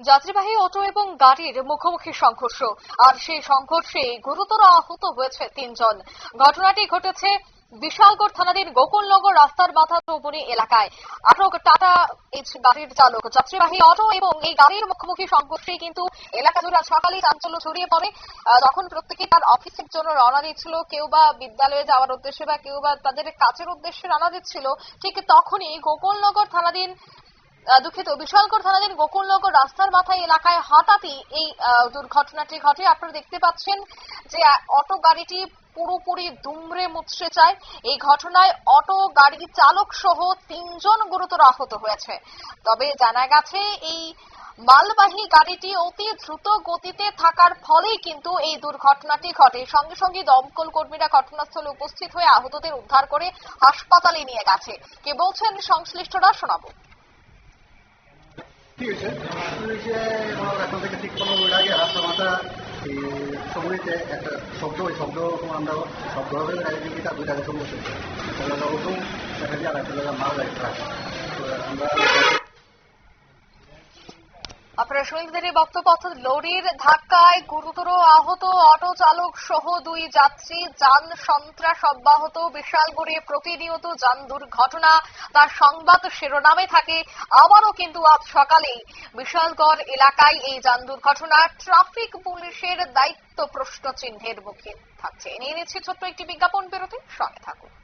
যাত্রীবাহী অটো এবং গাড়ির মুখোমুখি সংঘর্ষ। আর সেই সংঘর্ষে গুরুতর আহত হয়েছে তিনজন। ঘটনাটি ঘটেছে বিশালগড় থানাধীন গোকুলনগর রাস্তার মাথা চৌবনি এলাকায়। আটক টাটা এইচ গাড়ির চালক। যাত্রীবাহী অটো এবং এই গাড়ির মুখোমুখি সংঘর্ষে কিন্তু এলাকা জুড়ে আজ সকালেই চাঞ্চল্য ছড়িয়ে পড়ে। তখন প্রত্যেকে তার অফিসের জন্য রওনা দিচ্ছিল। কেউ বা বিদ্যালয়ে যাওয়ার উদ্দেশ্যে বা কেউ বা তাদের কাজের উদ্দেশ্যে রওনা দিচ্ছিল। ঠিক তখনই গোকুলনগর থানাধীন দুঃখিত, বিশালগড় থানাধীন গোকুলনগর রাস্তার মাথায় এলাকায় হঠাৎই এই দুর্ঘটনাটি ঘটে। আপনারা দেখতে পাচ্ছেন যে অটো গাড়িটি পুরোপুরি দুমড়ে মুচড়ে যায়। এই ঘটনায় অটো গাড়ি চালক সহ তিনজন গুরুতর আহত হয়েছে। তবে জানা গেছে, এই মালবাহী গাড়িটি অতি দ্রুত গতিতে থাকার ফলেই কিন্তু এই দুর্ঘটনাটি ঘটে। সঙ্গে সঙ্গে দমকল কর্মীরা ঘটনাস্থলে উপস্থিত হয়ে আহতদের উদ্ধার করে হাসপাতালে নিয়ে গেছে। কে বলছেন, সংশ্লিষ্টরা শোনাবো। কি হয়েছে হয়েছে আমার এখন থেকে ঠিক পনেরো আগে রাস্তা মাথা সময়তে একটা শব্দ, ওই শব্দ আমরা শব্দ হবে সমস্যা একটা জায়গা অটো একটা জায়গা আমরা আপনারা শুনলেন এই বক্তব্য লরির ধাক্কায় গুরুতর আহত অটো চালক সহ দুই যাত্রী। যান সন্ত্রাস অব্যাহত, বিশালগড়ে প্রতিনিয়ত যান দুর্ঘটনা। তার সংবাদ শিরোনামে থাকে। আবারও কিন্তু আজ সকালেই বিশালগড় এলাকায় এই যান দুর্ঘটনা। ট্রাফিক পুলিশের দায়িত্ব প্রশ্ন চিহ্নের মুখে থাকছে। নিয়ে নিচ্ছি ছোট্ট একটি বিজ্ঞাপন বেরোতে। সঙ্গে থাকুন।